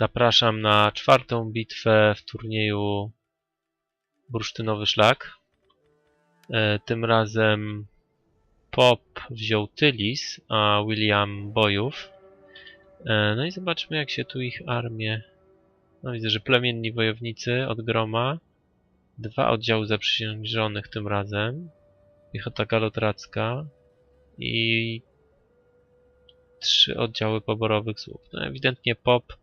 Zapraszam na czwartą bitwę w turnieju Bursztynowy Szlak. E, tym razem Pop wziął Tylis, a William Bojów. E, no i zobaczmy jak się tu ich armie... No widzę, że plemienni wojownicy od Groma. Dwa oddziały zaprzysiężonych tym razem. Piechota galotracka. I trzy oddziały poborowych słup. No ewidentnie Pop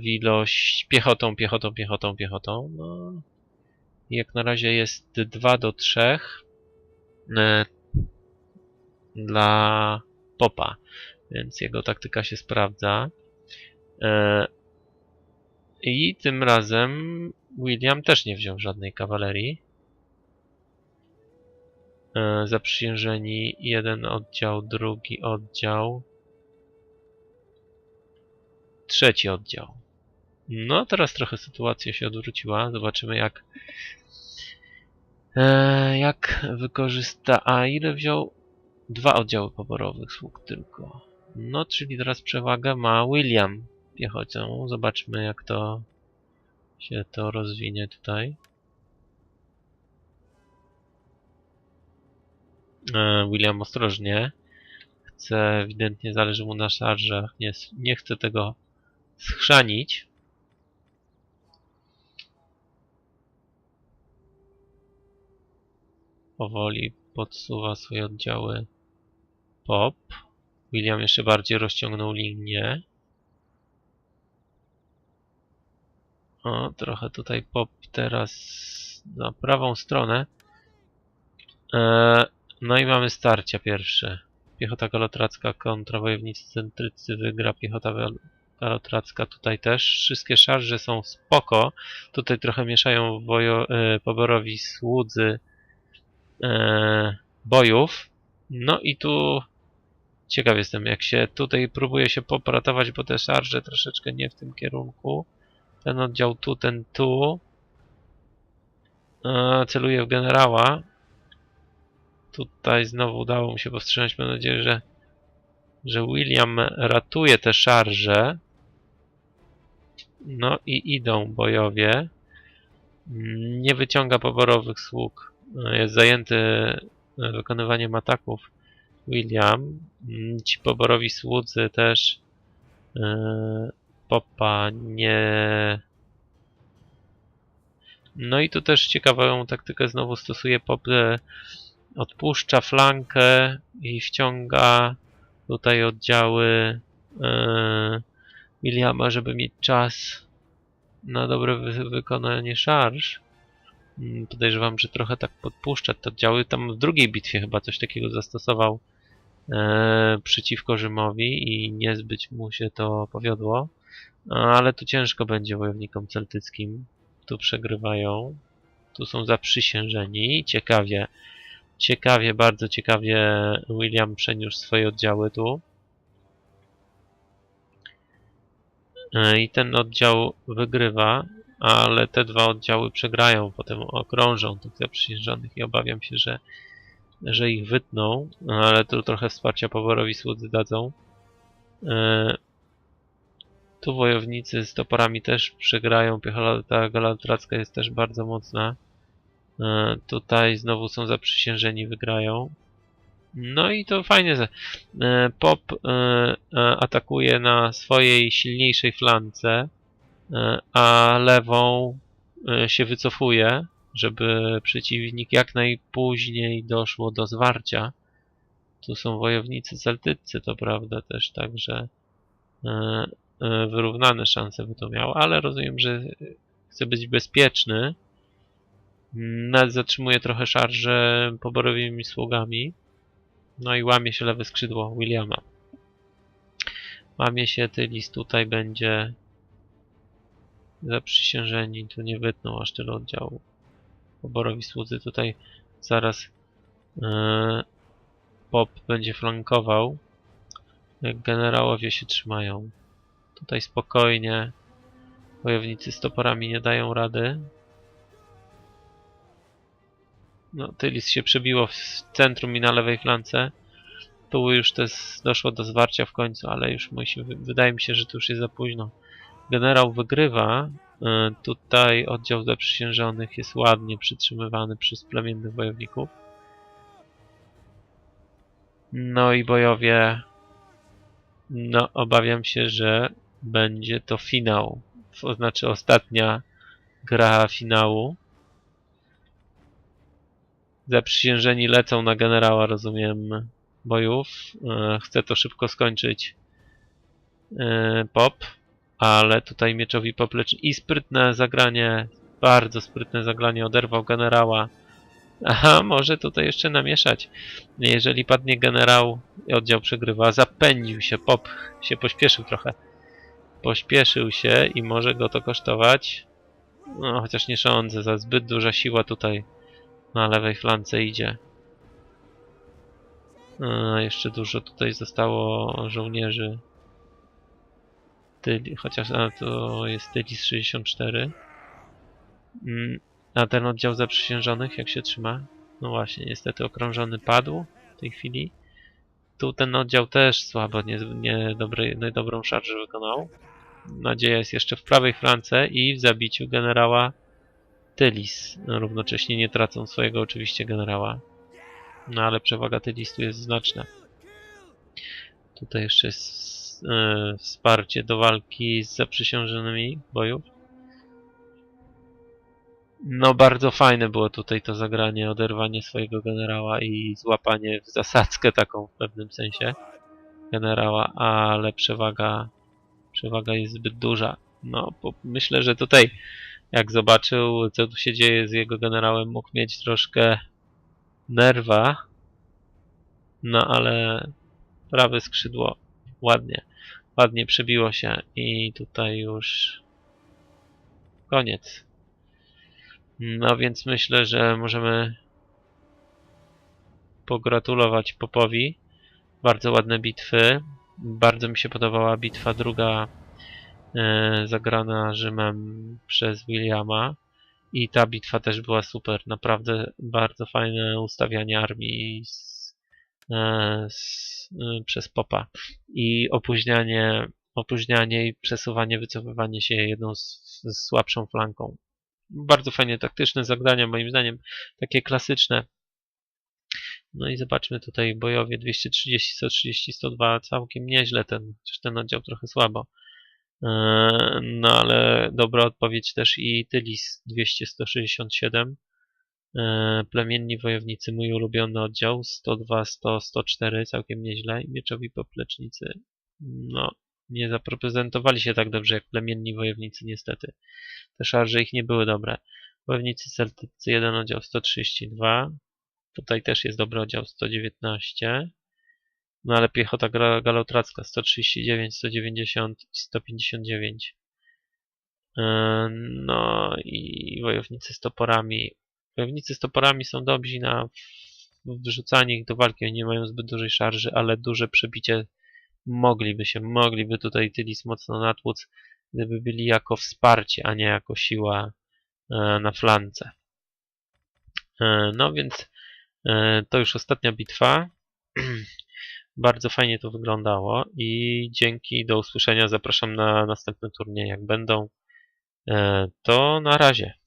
w ilość piechotą, piechotą, piechotą, piechotą. No. Jak na razie jest 2 do 3 e, dla Popa, więc jego taktyka się sprawdza. E, I tym razem William też nie wziął żadnej kawalerii. E, zaprzysiężeni jeden oddział, drugi oddział, trzeci oddział. No, teraz trochę sytuacja się odwróciła. Zobaczymy jak e, jak wykorzysta... A ile wziął? Dwa oddziały poborowych sług tylko. No, czyli teraz przewagę ma William piechotą. Zobaczmy jak to się to rozwinie tutaj. E, William ostrożnie. Chce, ewidentnie zależy mu na szarżach. Nie, nie chce tego schrzanić. Powoli podsuwa swoje oddziały Pop. William jeszcze bardziej rozciągnął linię. O, trochę tutaj Pop teraz na prawą stronę. Eee, no i mamy starcia pierwsze. Piechota galotracka kontra wojownicy centrycy wygra. Piechota galotracka tutaj też. Wszystkie szarże są spoko. Tutaj trochę mieszają bojo, e, poborowi słudzy e, bojów. No i tu ciekaw jestem, jak się tutaj próbuje się popratować, bo te szarże troszeczkę nie w tym kierunku. Ten oddział tu, ten tu. E, celuje w generała. Tutaj znowu udało mu się powstrzymać. Mam nadzieję, że, że William ratuje te szarże. No i idą bojowie. Nie wyciąga poborowych sług. Jest zajęty wykonywaniem ataków William. Ci poborowi słudzy też yy, Popa nie... No i tu też ciekawą taktykę znowu stosuje Pop odpuszcza flankę i wciąga tutaj oddziały yy, Williama, żeby mieć czas na dobre wy wykonanie szarż. Yy, podejrzewam, że trochę tak podpuszcza te oddziały. Tam w drugiej bitwie chyba coś takiego zastosował yy, przeciwko Rzymowi i niezbyt mu się to powiodło. Ale tu ciężko będzie wojownikom celtyckim. Tu przegrywają. Tu są zaprzysiężeni. Ciekawie Ciekawie, bardzo ciekawie William przeniósł swoje oddziały tu. I ten oddział wygrywa, ale te dwa oddziały przegrają, potem okrążą tych zaprzysiężonych i obawiam się, że, że ich wytną, ale tu trochę wsparcia poborowi słudzy dadzą. E, tu wojownicy z toporami też przegrają, piechota galatracka jest też bardzo mocna. E, tutaj znowu są zaprzysiężeni, wygrają. No i to fajnie. E, Pop e, atakuje na swojej silniejszej flance, a lewą się wycofuje, żeby przeciwnik jak najpóźniej doszło do zwarcia. Tu są wojownicy celtycy, to prawda też, także wyrównane szanse by to miało, ale rozumiem, że chce być bezpieczny nawet zatrzymuje trochę szarże poborowymi sługami. No i łamie się lewe skrzydło Williama. Łamie się Tylis, tutaj będzie zaprzysiężeni, tu nie wytną aż tyle oddziału. Poborowi słudzy tutaj zaraz yy, Pop będzie flankował. Generałowie się trzymają. Tutaj spokojnie. Wojownicy z toporami nie dają rady. No, Tylis się przebiło w centrum i na lewej flance. Tu już to jest, doszło do zwarcia w końcu, ale już musi, wydaje mi się, że to już jest za późno. Generał wygrywa. E, tutaj oddział zaprzysiężonych jest ładnie przytrzymywany przez plemiennych wojowników. No i bojowie. No, obawiam się, że będzie to finał. To znaczy ostatnia gra finału. Zaprzysiężeni lecą na generała, rozumiem, bojów. E, chcę to szybko skończyć. E, pop, ale tutaj mieczowi poplecz i sprytne zagranie, bardzo sprytne zagranie, oderwał generała. Aha, może tutaj jeszcze namieszać. Jeżeli padnie generał, oddział przegrywa. Zapędził się, pop się pośpieszył trochę. Pośpieszył się i może go to kosztować. No, chociaż nie sądzę, za zbyt duża siła tutaj na lewej flance idzie. A, jeszcze dużo tutaj zostało żołnierzy. Tyli, chociaż a, to jest Tylis 64. Mm, a ten oddział zaprzysiężonych, jak się trzyma? No właśnie, niestety okrążony padł w tej chwili. Tu ten oddział też słabo, nie, nie, dobry, szarżę wykonał. Nadzieja jest jeszcze w prawej flance i w zabiciu generała Tylis. No, równocześnie nie tracą swojego oczywiście generała. No ale przewaga Tylistu jest znaczna. Tutaj jeszcze jest e, wsparcie do walki z zaprzysiężonymi bojów. No bardzo fajne było tutaj to zagranie, oderwanie swojego generała i złapanie w zasadzkę taką w pewnym sensie generała, ale przewaga, przewaga jest zbyt duża. No, myślę, że tutaj jak zobaczył, co tu się dzieje z jego generałem, mógł mieć troszkę nerwa. No ale prawe skrzydło ładnie, ładnie przebiło się i tutaj już koniec. No więc myślę, że możemy pogratulować Popowi. Bardzo ładne bitwy. Bardzo mi się podobała bitwa druga zagrana Rzymem przez Williama. I ta bitwa też była super. Naprawdę bardzo fajne ustawianie armii z, e, z, e, przez Popa. I opóźnianie, opóźnianie i przesuwanie, wycofywanie się jedną z, z słabszą flanką bardzo fajnie taktyczne zagrania, moim zdaniem, takie klasyczne. No i zobaczmy tutaj bojowie 230, 130, 102, całkiem nieźle ten, chociaż ten oddział trochę słabo. E, no ale dobra odpowiedź też i Tylis 200, 167. E, plemienni wojownicy, mój ulubiony oddział 102, 100, 104, całkiem nieźle. I mieczowi poplecznicy, no nie zaprezentowali się tak dobrze jak plemienni wojownicy niestety. Te szarże ich nie były dobre. Wojownicy celtycy 1 oddział 132. Tutaj też jest dobry oddział 119. No ale piechota galotracka 139, 190 i 159. E, no i wojownicy z toporami. Wojownicy z toporami są dobrzy na wrzucanie ich do walki. Oni nie mają zbyt dużej szarży, ale duże przebicie mogliby się, mogliby tutaj Tylis mocno natłuc, gdyby byli jako wsparcie, a nie jako siła e, na flance. E, no więc to już ostatnia bitwa. Bardzo fajnie to wyglądało i dzięki, do usłyszenia. Zapraszam na następne turnieje, jak będą. To na razie.